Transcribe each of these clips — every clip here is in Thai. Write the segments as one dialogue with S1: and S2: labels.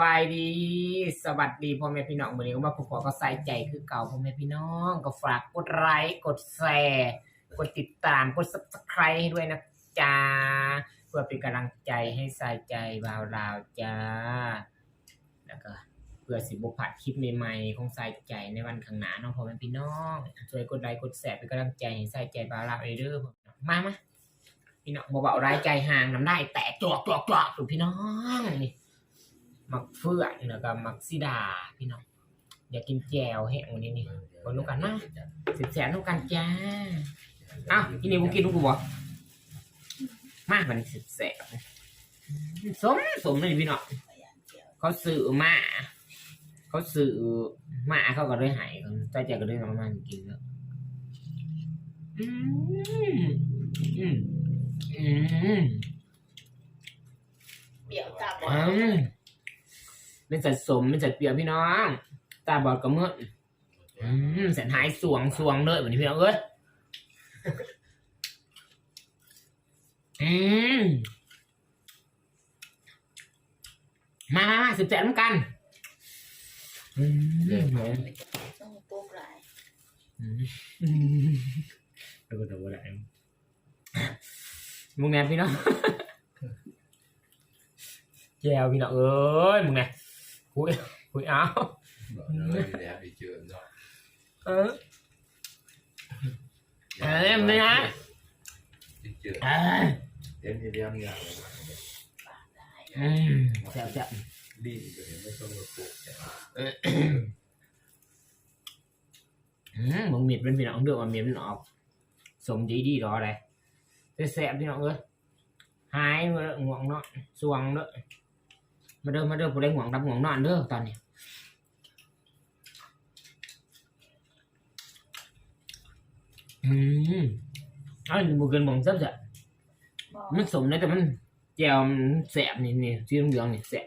S1: บายดี สวัสดีพ่อแม่พี่น้องวันนี้ก็มาพบกับก็ใส่ใจคือเก่าพ่อแม่พี่น้อง ก็ฝากกดไลค์กดแชร์กดติดตามกด subscribe ให้ด้วยนะจ๊ะเพื่อเป็นกำลังใจให้ใส่ใจบ่าวลาวจ้าแล้วก็เพื่อสิบุผัดคลิปใหม่ๆของใส่ใจในวันข้างหน้าน้องพ่อแม่พี่น้องช่วยกดไลค์กดแชร์เป็นกำลังใจให้ใส่ใจบ่าวลาวเด้อมามาพี่น้องบ่เบาๆรายใจห่างน้ำได้แตกจวกจวกจวกอยู่พี่น้องนี่ มักเฟื่อนแล้วก็มักซิดาพี่น้องอยากกินแจวแห้งวันนี้นี่คนนู้กันนะสิบแสนนู้กันจ้าอ้าวทีนี้กูกินลูกกูบ่มากมันสิบแสนสมสมเลยพี่น้องเขาซื้อมาเขาซื้อมาเขาก็เลยใหายใจใจก็เลยเอามากินแล้วอืมอืมอืม
S2: เดี๋ยวตาบอ
S1: อื
S2: ด
S1: มเป็นสัตว์สมเป็นสัตว์เปรียวพี่น้อง ตาบอดก็มืดอืมแสนหายสวงสวงเลยวันนี้พี่น้องเอ้ยอืมมามามาสิบแสนเหมือนกันอืมเดี๋ยว
S2: ต้องโป๊กหลาย
S1: อืมอืมดูดูอะไรมึงแนพี่
S3: hủi hủi áo. Đẹp thì chưa rồi ừ. À, dạ, à, em đi hả? à. em đi
S1: ăn nhà. Ừ, Chào chậm đi thì em không được
S3: cuộc. Ừ, một miệt bên
S1: phía nó cũng
S3: được mà miệt nó sống gì đi đó đây. Thế xẹp đi
S2: nó ơi hai người ngọn nó xuống
S1: nữa มาเด้อมาเด้อผู้ใดห่วงรับห่วงนอนเด้อตอนนี้อืมอันบุกเกินบ่งแซ่บจ้ะมันสมนะแต่มันแจ่วมันแสบนี่นี่สีเหลืองนี่แสบ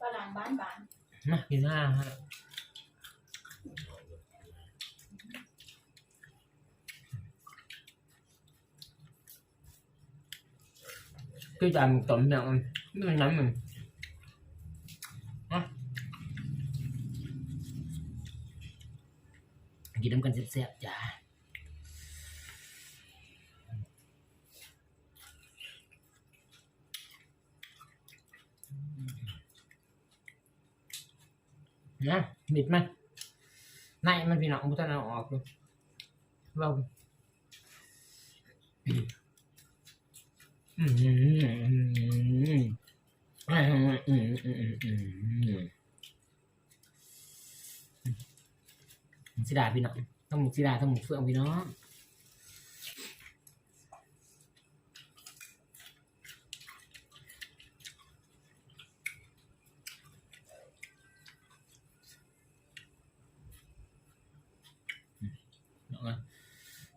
S2: ฝรั่งบ้านบ้าน
S1: มากินหน้าฮะ cứ dài một tuần nào nó nhắm mình. Đó. Chị đấm cần xếp xếp chả nhá, mịt mày này mà vì nó không có tao nào ọt luôn. Vâng mình sẽ đà vì nó không một sẽ đà thông một phượng vì nó.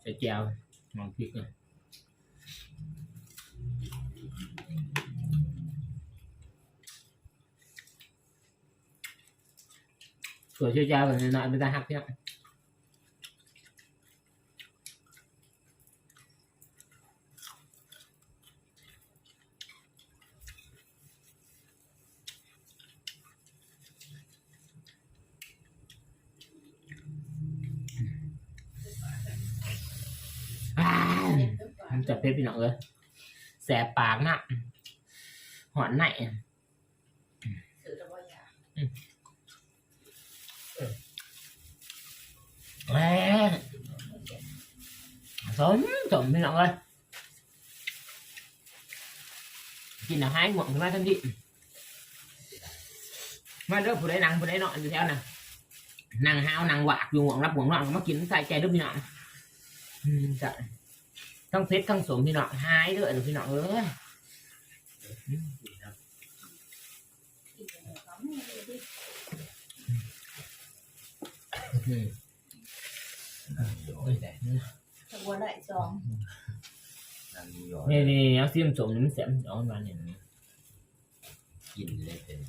S1: Sẽ chào ngon tuyệt rồi. cửa chưa trao rồi lại người ta học nhé à, จับเพชรพี่น้องเลยแสบปากนะหอนไหน
S2: อื
S1: ม sớm chuẩn đi nào ơi chỉ là hai muộn thì mai thân chị mà đứa phụ đấy nặng, phụ đấy nọ như theo nè. Nàng hao, nàng quạt dùng muộn lắp muộn nọ mắc chín sai
S2: chè đứt như nọ. Trời. Thằng phết thăng xuống như nọ hai đứa
S1: được như
S3: nọ nữa Mm-hmm. Ừ. ตะ
S2: วันไหลสอง
S3: นั่นยอด
S1: นี่นี่เอาเสียมสมนี่มันแสบมันอ่อนมาเนี่ย
S3: กินเลยเป็น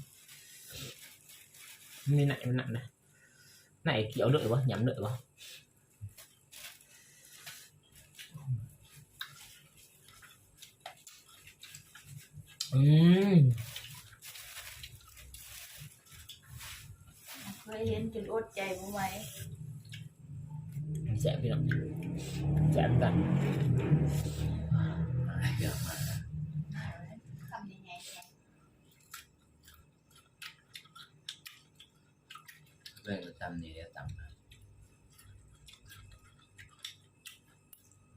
S1: มันมีไหนมันหนักนะ ไหนเขียวเลยวะยำเลยวะอืม
S2: เคยเห็นจนอดใจบ่ไหว
S1: แสบพี่น้อง แสบกัน
S3: เยอะมาก
S2: คำยังไงเนี่ย
S3: เรื่องจำนี่เรียกจำ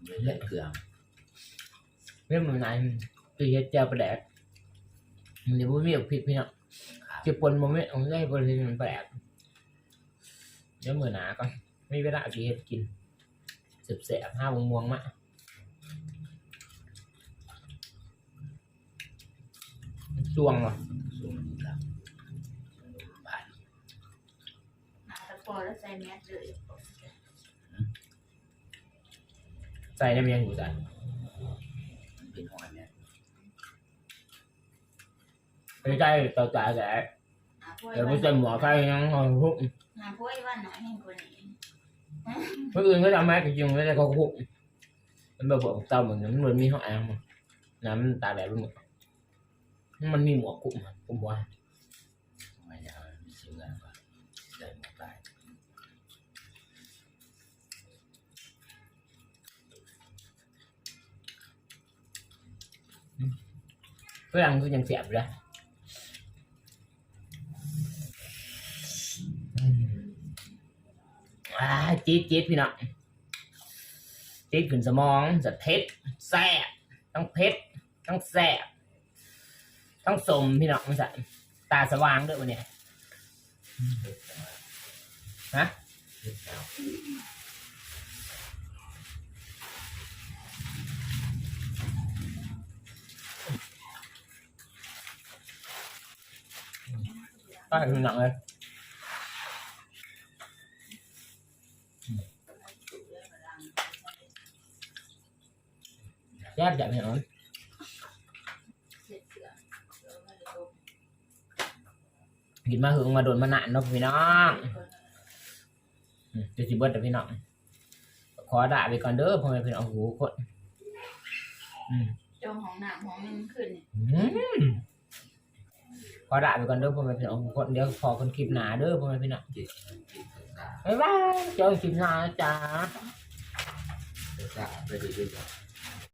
S3: ไม่เล่นเครื่อง
S1: เรื่องมันไหนตีเฮ็ดเจ้าประแดกเดี๋ยวมันมีออกผิดพี่น้อง
S3: ครับ
S1: จะปนมันไม่เอาได้บริเวณมันแปลกเดี๋ยวมือหนาก่อนไม่เวลาสิเฮ็ดกินเสบแสบห้าวงม่วงๆมาช่วงว่ะ
S3: สูงครับผ่าน
S2: หาตะกอแล้วใส่แมสเลย
S1: ใส่ได้ไหมยังอยู่ใส่
S3: เป็นหอยเนี่ย
S1: ไม่ใช่ต่อจ่ายแต่
S2: หาพ่อย
S1: เดี๋ยว
S2: วั
S1: ไม่
S2: น
S1: ใช่หมอใครยังหอยคุก
S2: หาพ่อยวันหน่อยให้คนนี้
S1: เมื่ออื่นก็ทำแม่จริงๆไม่ได้เขาคุกมันแบบบอกเจ้าเหมือนมันเหมือนมีห้องแอร์มั้งน้ำมัน có
S3: người nó làm ai cái dùng nó có bụng nó vợ tao mà nó nuôi mi họ ăn mà. Làm tà đẹp luôn
S1: mà. Mình mi mùa cụm mà cũng qua. Mày cứ ăn cứ nhận xẹp ra. จี๊ดจี๊ดพี่น้องจี๊ดขึ้นสมองจะเผ็ดแซ่บต้องเผ็ดต้องแซ่บต้องสมพี่น้องมันจะตาสว่างด้วยวันนี้ฮะ
S3: เล็กแล้ว
S1: ก็เห็นพี่น้องเลย แยบจับพี่น้อง
S2: เสร็จเอเสือมาเลย
S1: กินมาหึงมาโดนมาหนานเนาะพี่น้องอืมจะสิเบิดแต่พี่น้อง ขอด่าไปก่อนเด้อพ่อแม่พี่น้องหูคนอืม
S2: จงของหนามของมันขึ้นเนี่ย
S1: อืมขอด่าไปก่อนเด้อพ่อแม่พี่น้องหูคนเดี๋ยวขอคนคลิปหนาเด้อพ่อแม่พี่น้องบ๊ายบายเจอกันคลิปหน้านะจ้า
S3: ศึกษาไปดูด้วยกัน